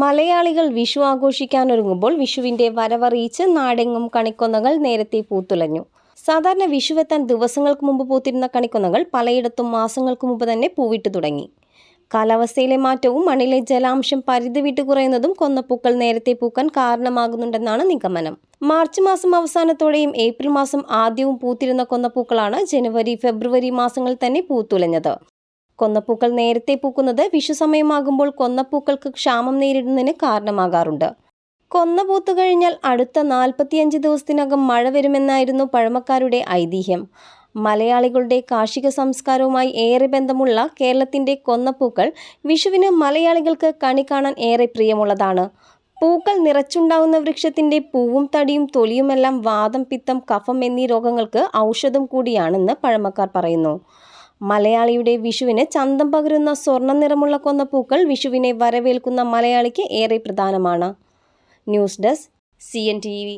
മലയാളികൾ വിഷു ആഘോഷിക്കാനൊരുങ്ങുമ്പോൾ വിഷുവിന്റെ വരവറിയിച്ച് നാടെങ്ങും കണിക്കൊന്നകൾ നേരത്തെ പൂത്തുലഞ്ഞു. സാധാരണ വിഷുവെത്താൻ ദിവസങ്ങൾക്ക് മുമ്പ് പൂത്തിരുന്ന കണിക്കൊന്നകൾ പലയിടത്തും മാസങ്ങൾക്ക് മുമ്പ് തന്നെ പൂവിട്ടു തുടങ്ങി. കാലാവസ്ഥയിലെ മാറ്റവും മണ്ണിലെ ജലാംശം പരിധി വിട്ട് കുറയുന്നതും കൊന്നപ്പൂക്കൾ നേരത്തെ പൂക്കാൻ കാരണമാകുന്നുണ്ടെന്നാണ് നിഗമനം. മാർച്ച് മാസം അവസാനത്തോടെയും ഏപ്രിൽ മാസം ആദ്യവും പൂത്തിരുന്ന കൊന്നപ്പൂക്കളാണ് ജനുവരി ഫെബ്രുവരി മാസങ്ങളിൽ തന്നെ പൂത്തുലഞ്ഞത്. കൊന്നപ്പൂക്കൾ നേരത്തെ പൂക്കുന്നത് വിഷു സമയമാകുമ്പോൾ കൊന്നപ്പൂക്കൾക്ക് ക്ഷാമം നേരിടുന്നതിന് കാരണമാകാറുണ്ട്. കൊന്ന പൂത്തു കഴിഞ്ഞാൽ അടുത്ത നാൽപ്പത്തിയഞ്ച് ദിവസത്തിനകം മഴ വരുമെന്നായിരുന്നു പഴമക്കാരുടെ ഐതിഹ്യം. മലയാളികളുടെ കാർഷിക സംസ്കാരവുമായി ഏറെ ബന്ധമുള്ള കേരളത്തിന്റെ കൊന്നപ്പൂക്കൾ വിഷുവിന് മലയാളികൾക്ക് കണി കാണാൻ ഏറെ പ്രിയമുള്ളതാണ്. പൂക്കൾ നിറച്ചുണ്ടാകുന്ന വൃക്ഷത്തിന്റെ പൂവും തടിയും തൊലിയുമെല്ലാം വാദം പിത്തം കഫം എന്നീ രോഗങ്ങൾക്ക് ഔഷധം കൂടിയാണെന്ന് പഴമക്കാർ പറയുന്നു. മലയാളിയുടെ വിഷുവിന് ചന്തം പകരുന്ന സ്വർണ നിറമുള്ള കൊന്നപ്പൂക്കൾ വിഷുവിനെ വരവേൽക്കുന്ന മലയാളിക്ക് ഏറെ പ്രധാനമാണ്. News desk C N T V.